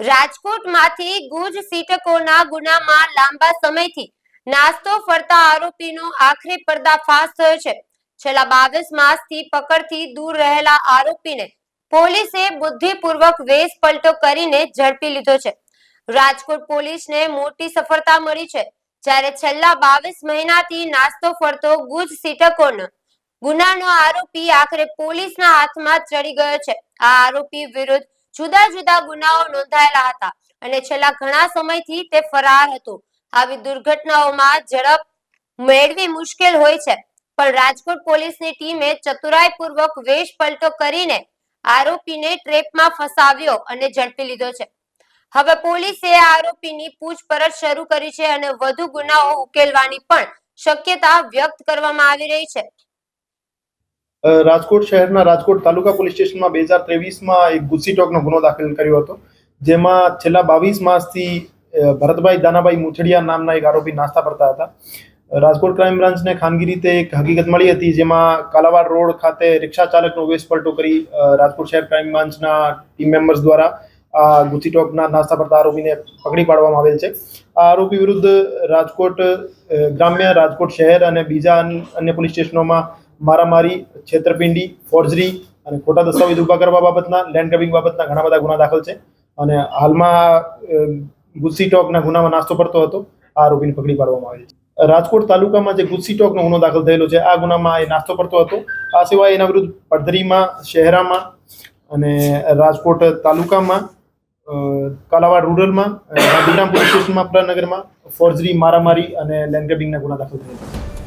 રાજકોટમાંથી ગુજ સીટકોના ગુનામાં લાંબા સમયથી નાસ્તો ફરતા આરોપીનો આખરે પર્દાફાશ થયો છે. છેલ્લા બાવીસ માસથી પકડથી દૂર રહેલા આરોપીને પોલીસે બુદ્ધિપૂર્વક વેશ પલટો કરીને ઝડપી લીધો છે. રાજકોટ પોલીસને મોટી સફળતા મળી છે. જ્યારે છેલ્લા બાવીસ મહિનાથી નાસ્તો ફરતો ગુજ સીટકોનો ગુનાનો આરોપી આખરે પોલીસના હાથમાં ચડી ગયો છે. આ આરોપી વિરુદ્ધ જુદા જુદા ગુનાઓ નોંધાયેલા હતા અને છેલ્લા ઘણા સમયથી તે ફરાર હતો. આવી દુર્ઘટનાઓમાં ઝડપ મેળવી મુશ્કેલ હોય છે, પણ રાજકોટ પોલીસની ટીમે ચતુરાઈપૂર્વક વેશ પલટો કરીને આરોપીને ટ્રેપમાં ફસાવ્યો અને ઝડપી લીધો છે. હવે પોલીસે આરોપીની પૂછપરછ શરૂ કરી છે અને વધુ ગુનાઓ ઉકેલવાની પણ શક્યતા વ્યક્ત કરવામાં આવી રહી છે. રાજકોટ શહેરના રાજકોટ તાલુકા પોલીસ સ્ટેશનમાં બે હજાર ત્રેવીસમાં એક ગુસ્સી ટોકનો ગુનો દાખલ કર્યો હતો. જેમાં છેલ્લા બાવીસ માસથી ભરતભાઈ દાનાભાઈ મુથડિયા નામના એક આરોપી નાસ્તા કરતા હતા. રાજકોટ ક્રાઇમ બ્રાન્ચને ખાનગી રીતે એક હકીકત મળી હતી, જેમાં કાલાવાડ રોડ ખાતે રિક્ષા ચાલકનો વેશ પલટો કરી રાજકોટ શહેર ક્રાઇમ બ્રાન્ચના ટીમ મેમ્બર્સ દ્વારા આ ગુસ્સી ટોકના નાસ્તા કરતા આરોપીને પકડી પાડવામાં આવેલ છે. આ આરોપી વિરુદ્ધ રાજકોટ ગ્રામ્ય રાજકોટ શહેર અને બીજા અન્ય પોલીસ સ્ટેશનોમાં મારામારી છેતરપિંડી ફોર્જરી અને ખોટા દસ્તાવેજ ઊભા કરવા બાબતના લેન્ડ ગ્રેબિંગ બાબતના ઘણા બધા ગુના દાખલ છે. અને હાલમાં ગુસ્સી ટોકના ગુનામાં નાસ્તો કરતો હતો. આ આરોપીને પકડી પાડવામાં આવેલ છે. રાજકોટ તાલુકામાં જે ગુસ્સી ટોકનો ગુનો દાખલ થયેલો છે આ ગુનામાં એ નાસ્તો કરતો હતો. આ સિવાય એના વિરુદ્ધ પડધરીમાં શહેરામાં અને રાજકોટ તાલુકામાં કાલાવાડ રૂરલમાં અ, ગાંધીગ્રામ પોલીસ સ્ટેશનમાં પ્રનગરમાં ફોર્જરી મારામારી અને લેન્ડ ગ્રેબિંગના ગુના દાખલ થયેલા